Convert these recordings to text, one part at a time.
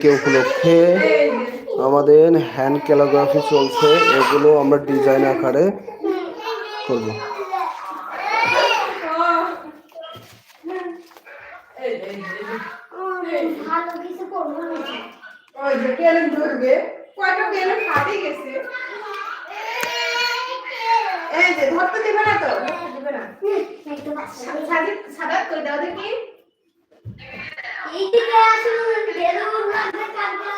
কে উপলক্ষে আমাদের hand calligraphy চলছে। এগুলো আমরা ডিজাইন আকারে করব ভালো কিছু করব না ওই যে বেলুন ধরবে কয়টা বেলুন ফাটে গেছে এই যে ধরতে দিবে না তো ধরতে দিবে না একটু বাচ্চা সাদা সাদা করে দাও দেখি এইদিকে আসুন বেলুন লাগবে কাটবে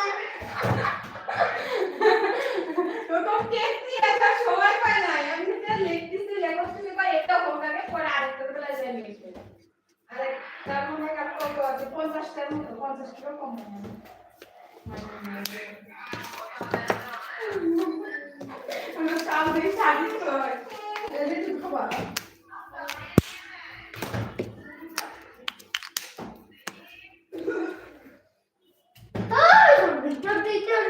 তো তো কেক দিয়ে একটা সময় পায় না আমি তো লিখতেছি লেখক তুমি কই এটা হোক আগে পরে আরেকটা করে লাগে লিখবে আরে তার মনে কাট কত আছে 50 টার মতো 50 টাকা কম হবে আমরা সামনে শাড়ি তো এই যে খাবার ভিতর ভিতর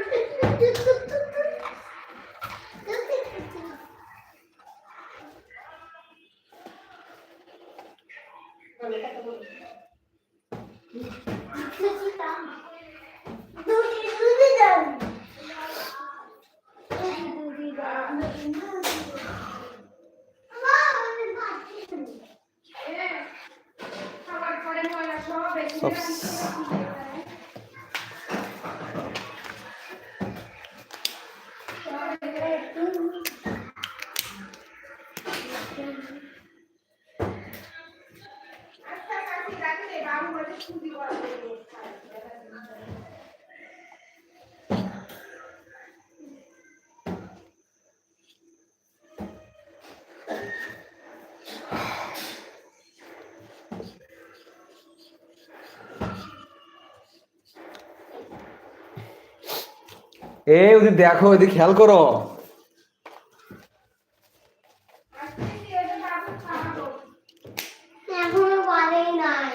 দুটি দুটি দাও দুটি দাও মা আমি ভাবছি খাবার পরে ময়লা সব রেখে সব আচ্ছা কাকি রাখলে বাবু বলে ছুটি করে দেবে এ ওদিকে দেখো ওদিকে খেয়াল করো আজকে এটা বাবু খাওয়াবো এখনও বাড়েই নাই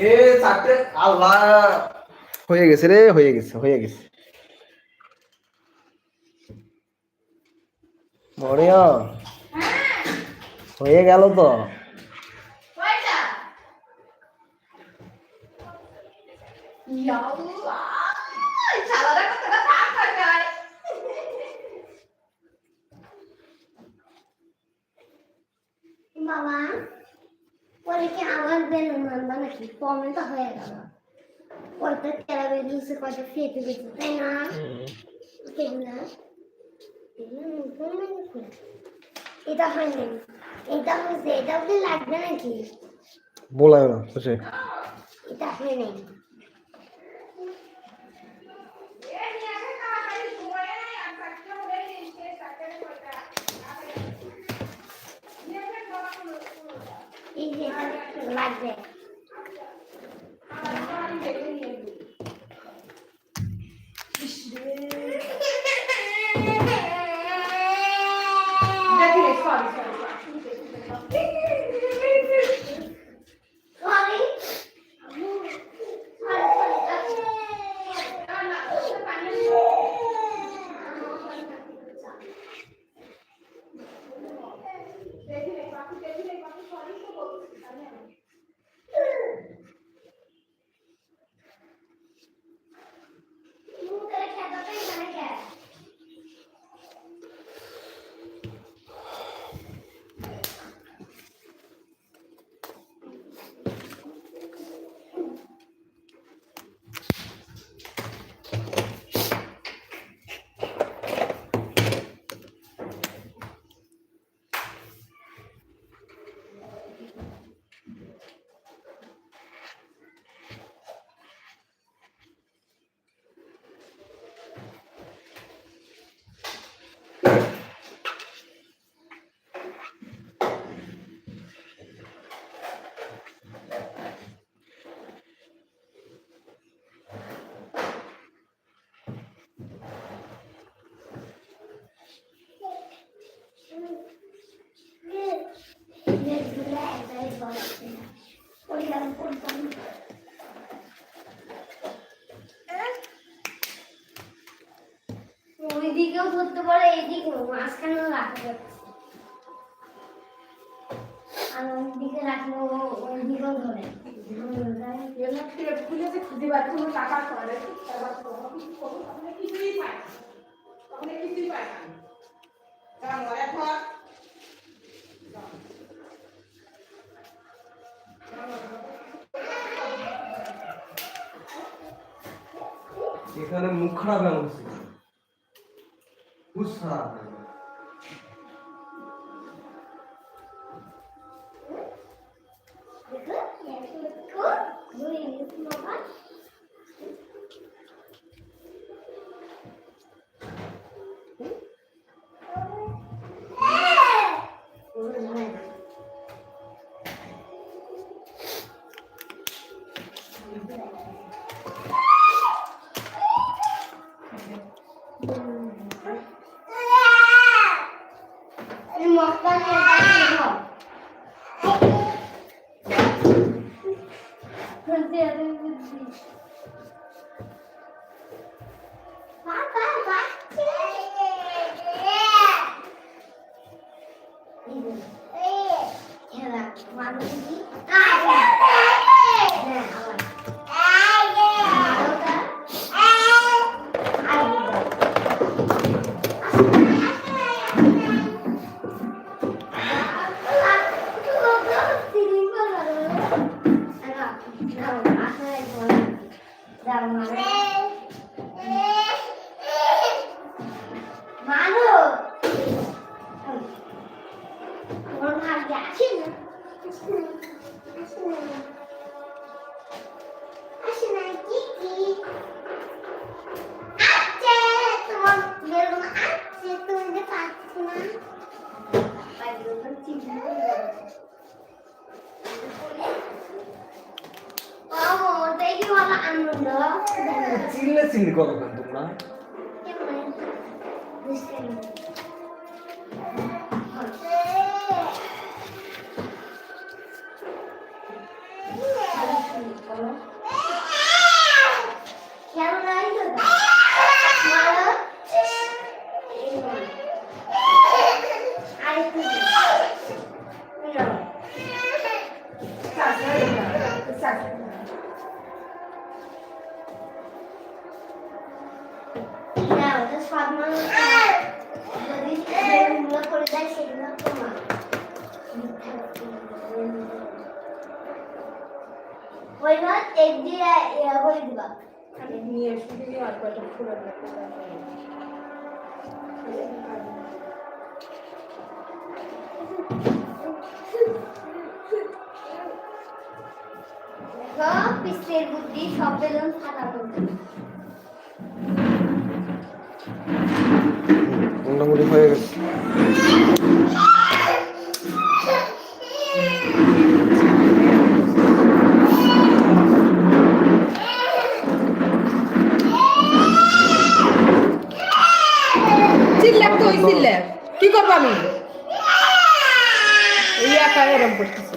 এ চারটে আল্লাহ হয়ে গেছে রে, হয়ে গেছে হয়ে গেছে। মরিয়া হয়ে গেল তো। বাবা পরে কি আবার বেলুন আনবা নাকি? কমে তো হয়ে গেল। কয়টা তেরা বেরিয়েছে কয়টা ফেটে গেছে তাই না কেমনা এটা হয়নি এটা হয়েছে এটা কি লাগবে নাকি বলায় না বুঝে এটা হয়নি এ ওইদিকেও ধরতে পারে এইদিকে মাঝখানেও রাখা যাচ্ছে আর ওইদিকে রাখল ওইদিকেও ধরে। খুঁজে পাচ্ছি টাকা করে কিছুই পায় কিছুই পায় এখানে মুখ খারাপ হচ্ছে খুব খারাপ বিশ্বের বুদ্ধি সম্মেলন সাধারণ মোটামুটি হয়ে গেছে। কি করব আমি? এই একা করতেছি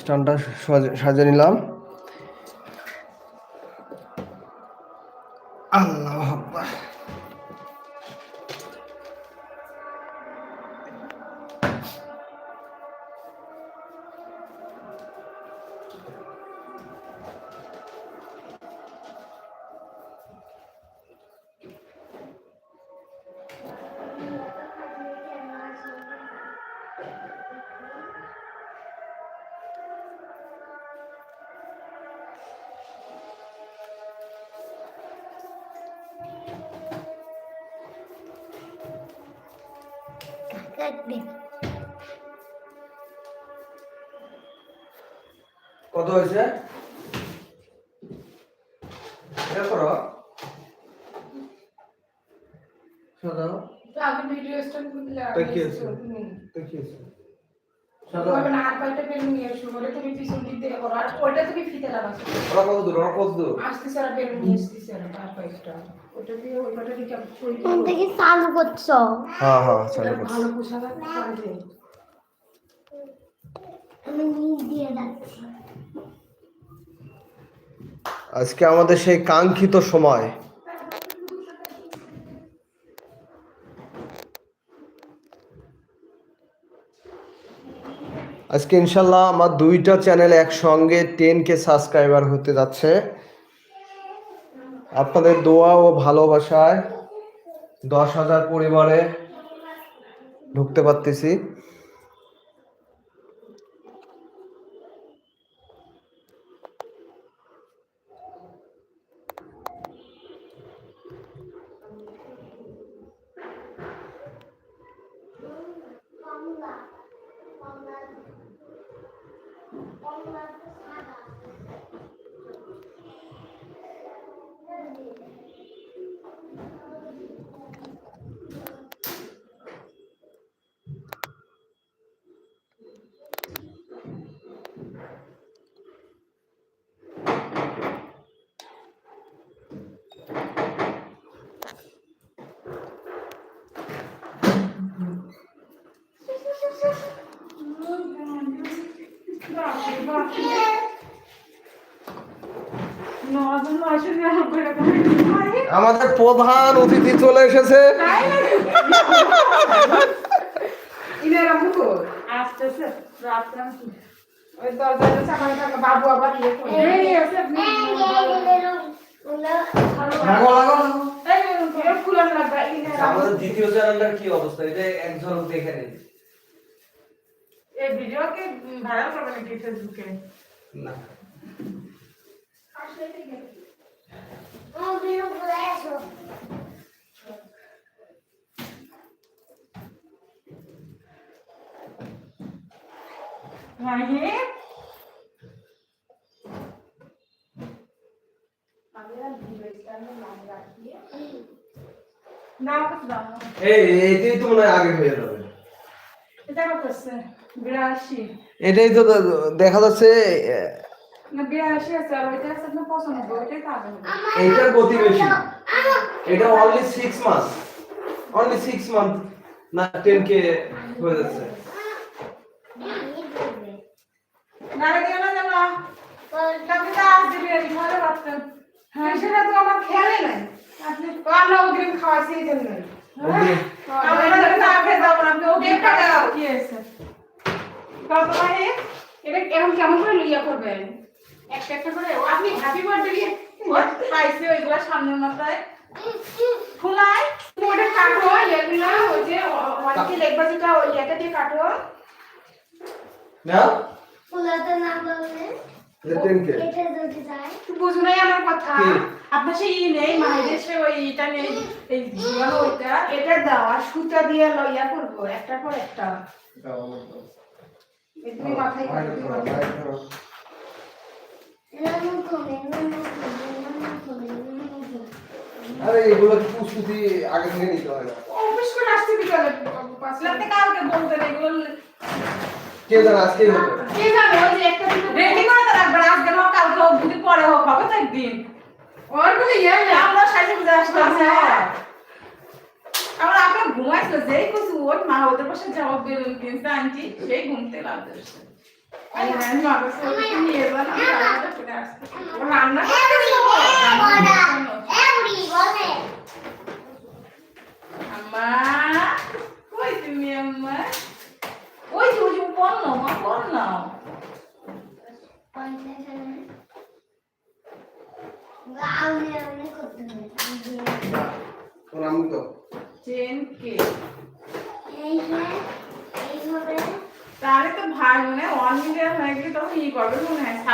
স্ট্যান্ডটা সাজে- সাজিয়ে নিলাম। কাটবে কত হয়েছে? এটা করো সাজাও আগে ভিডিও স্টার্ট করলে তা কি আছে? সাজাও আর কয়টা নিয়ে শুরু করে তুমি পিছন দিক দিয়ে করো। আর ওইটা তুমি ফিতে লাগাচ্ছো। ওরা কত দূর? ওরা কত দূর? আসতেছে আর বেলুন নিয়ে আসতেছে আর আর চালু করছ। হ্যাঁ হ্যাঁ চালু করছি। ভালো পোশাক পারবে। আমি নিচ দিয়ে যাচ্ছি আজকে আমাদের সেই কাঙ্ক্ষিত সময়। আজকে ইনশাল্লাহ আমার দুইটা চ্যানেল একসঙ্গে টেন কে সাবস্ক্রাইবার হতে যাচ্ছে। আপনাদের দোয়া ও ভালোবাসায় দশ হাজার পরিবারে ঢুকতে পারতেছি। কমলা কমলা কমলা সাদা নজন মাসের গেল করে করে আমাদের প্রধান অতিথি চলে এসেছে ইনারা মুখো আসতেছে রাতটা ওই দরজাটা চাপানো থাকে বাবু আবার ইয়ে করে এই আছে আপনি লাগো, লাগো, লাগো। এই এর ফুলান লাগবে ইনারা আমাদের দ্বিতীয় চ্যানেলটার কি অবস্থা এটা একজন ঝলক দেখে নিন এই ভিডিওকে ভাইরাল করবে নাকি ফেসবুকে না। দাও? এই এটাই তো মনে আগে হয়ে যাবে। এটা বিরাশি এটাই তো দেখা যাচ্ছে এইটার গতি বেশি এটা only six month only six month না টেন কে হয়ে যাচ্ছে। না এটা এখন কেমন করে লিয়া করবেন? একটা একটা করে। আপনি হ্যাপি বার্থডে দিয়ে ওইগুলো সামনের মাথায়। ফুলাই ওটা কাটো এগুলো ওই যে অনেকে লেখবা যেটা ওই ইয়েটা দিয়ে কাটো। না ফুলাতে না বললে এটা বুঝো নাই আমার কথা। আপনার সেই ই নেই মায়ের সে ওই ইটা নেই এই ওইটা। এটা দাও আর সুতা দিয়ে লইয়া করব একটার পর একটা। তুমি মাথায় আরে এগুলো কি প্রস্তুতি আগে থেকে নিতে হয়? না অফিস করে আসতে বিকালে পাঁচ লাখ টাকা কালকে বলতেন এগুলো কে জানে আজকেই হবে কে জানে ওই যে একটা রেডি করে তো রাখবেন আজকে হোক কালকে হোক যদি পরে হোক হবে তো একদিন। ওর কোনো ইয়ে নেই আমরা সাইডে বুঝে আসলাম আমার আপনার ঘুমাইছিল যেই কিছু ওর মা ওদের পাশে জবাব বেরোন কিন্তু আনছি সেই ঘুমতে লাগছে রান্না না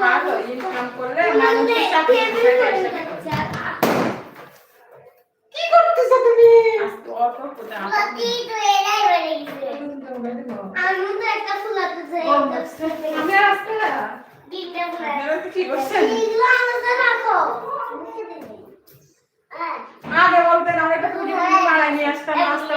ভালো ইনকাম করলে মানুষের কি করতেছো তুমি? অত কোথায় আমি তো একটা ফুলাতে চাই আমি আসতে তিনটা ফুলা কি করছেন? এগুলো আলাদা রাখো। আগে বলতেন আমি একটা পুজো পুজো বানাই নিয়ে আসতাম নাস্তা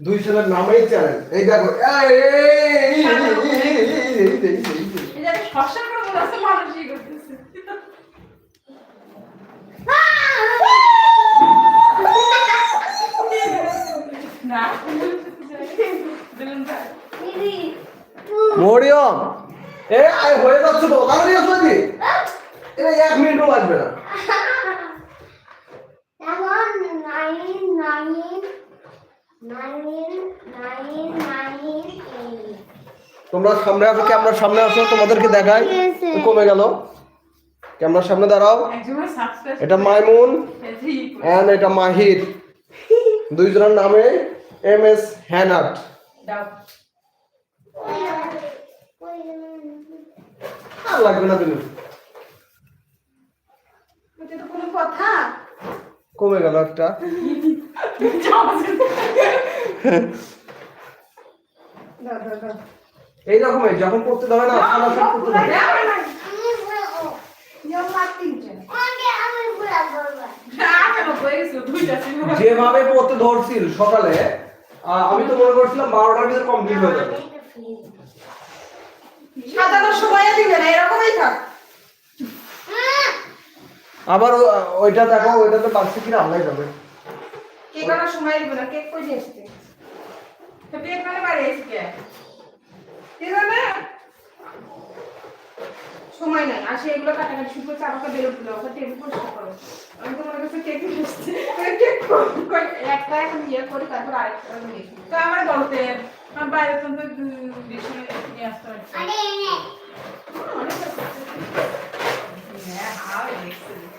দুই ছেলের নামেই চ্যানেল এই দেখো মরিয়ম এ আই হয়ে যাচ্ছে তো তাড়াতাড়ি আসো নাকি এটা এক মিনিটও লাগবে না এখন নাইন নাইন তোমরা সামনে আসো ক্যামেরার সামনে আসো তোমাদেরকে দেখাই কমে গেল। ক্যামেরার সামনে দাঁড়াও। এটা মাইমুন অ্যান্ড এটা মাহির। দুইজনের নামে এম এস হ্যানাট লাগবে না তুমি। কথা। কমে গেল একটা। এই রকমের যখন পড়তে দেবে না যেভাবে পড়তে ধরছিল সকালে আমি তো মনে করছিলাম বারোটার ভিতরে কমপ্লিট হয়ে যাবে। সাজানোর সময় দিবে না, এরকমই থাক। আবার ওইটা দেখো ওইটাতে পারছে কিনা আল্লাহ যাবে কেক আনার সময় দিবে না কেক কই এসছে তো কেক মানে বাড়ি এসে কে? আছে সময় নাই আসে এগুলো কাটাকাটি শুধু করছে আমাকে বেরো দিল ওকে টেবিল পরিষ্কার করো। আমি তোমার কাছে কেক এসেছি কেক একটা এখন ইয়ে করি তারপর আরেকটা নিয়ে তো আমার বলতে আমার বাইরে তো বেশি নিয়ে আসতে হয় আরে এনে। অনেক। হ্যাঁ হাওয়াই দেখছি।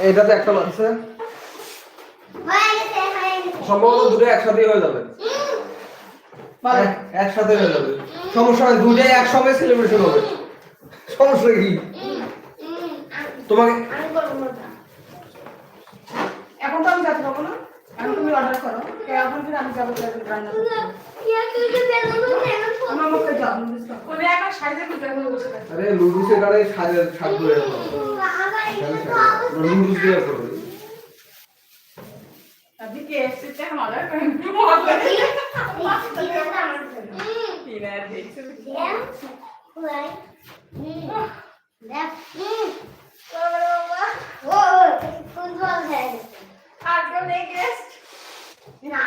এটাতে একটা লাগছে সম্ভবত দুটো একসাথে হয়ে যাবে। হ্যাঁ, একসাথে হয়ে যাবে। সমস্যা নয় দুটাই একসঙ্গে সেলিব্রেশন হবে। সমস্যা কি? তোমাকে এখন তো আমি যাচ্ছি না? এখন তুমি অর্ডার করো। এখন ফিরে আমি যাব রান্না আরে লুডুসে গাড়ে শাক ধরে লুডুস দিয়ে করবে আপনি কে এসছে এখন অর্ডার করেন দেখছি না।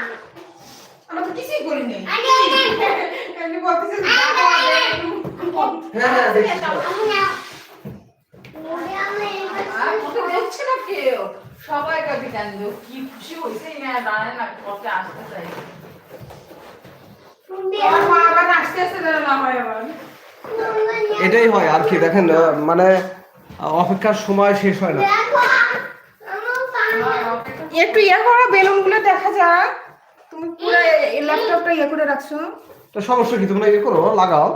আমরা তো কিছুই করিনি। এমনি বলতেছে। হ্যাঁ হ্যাঁ। সবাই কবি কান্দ কি খুশি হয়েছে এই মেয়ে দাঁড়ায় না আসতে চাই। হয় এটাই হয় আর কি দেখেন মানে অপেক্ষার সময় শেষ হয় না। পানি একটু ইয়ে করো বেলুনগুলো দেখা যাক। তুমি পুরো এই ল্যাপটপটা ইয়ে করে রাখছো। তো সমস্যা কি? তোমরা ইয়ে করো লাগাও।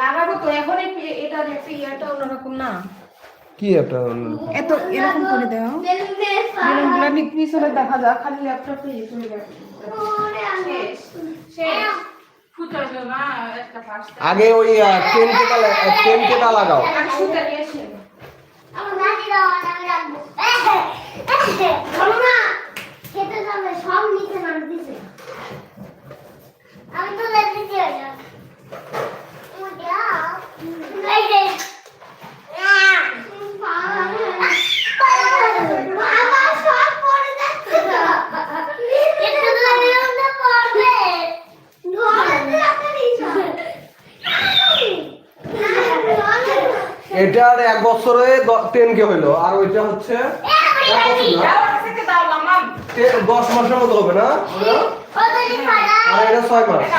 লাগাবো তো এখন এটার একটা ইয়েটা অন্যরকম না। কি একটা? এত এরকম করে দাও। বেলুন দিয়ে বেলুন পিছনে দেখা যাক খালি ল্যাপটপে ইয়ে করে রাখো। ওরে আমি ফুটাইলো না একটা এটার এক বছরে টেন কে হইল। আর ওইটা হচ্ছে দশ মাসের মতো হবে না এটা ছয় মাস এটা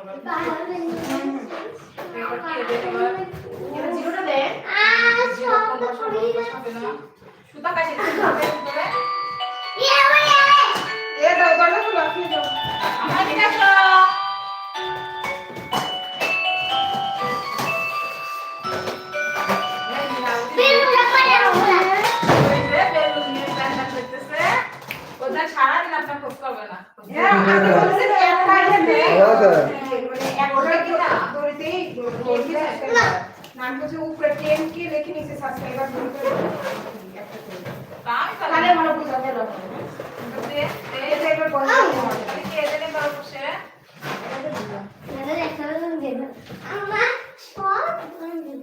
সুতা কাছে হবে এ দাও দরজা খোলা ফিরে দাও আমার দিকে আসো সারাদিন আপনার খোঁজ করবে না। নাম হচ্ছে উপরে টেন কে লেখে নিচে সাবস্ক্রাইবার তাহলে আমার বোঝা গেল এবার বন্ধ মেরে একটা বেলুন দেব আমার সব বন্ধু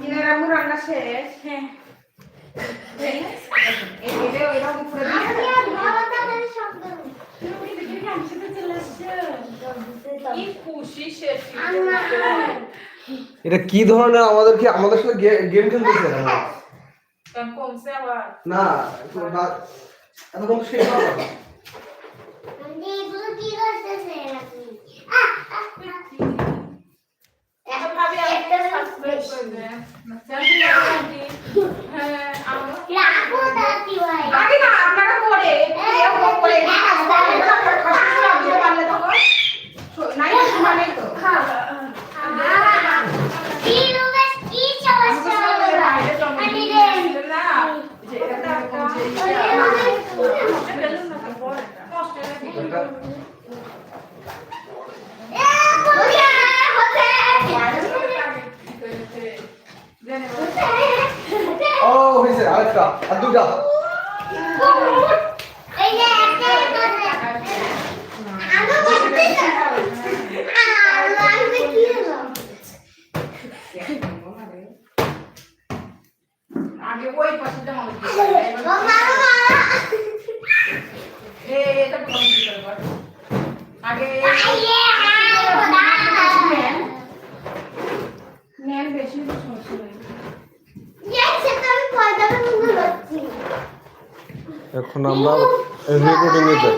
ইনারা রান্না শেষ। এই এটা কি ধরনের আমাদের কি আমাদের সাথে গেম খেলতেছে? না এতক্ষণ শেষ আপনি আহ, আহ, আহ। এখন ভাবি একটা সাবস্ক্রাইব করে দেন হ্যাঁ আগে না আপনারা করে এরকম করে নাই মানে তো কি ও হয়েছে আরেকটা আর দুটা এই যে একটা করে আমি বলতে আল্লাহ আমি কি হলো আগে ওই পাশে জমা ও মারো মারো এ এটা কম কি করব আগে নেন বেশি সমস্যা নাই এখন আমরা রেকর্ডিং এ যাই।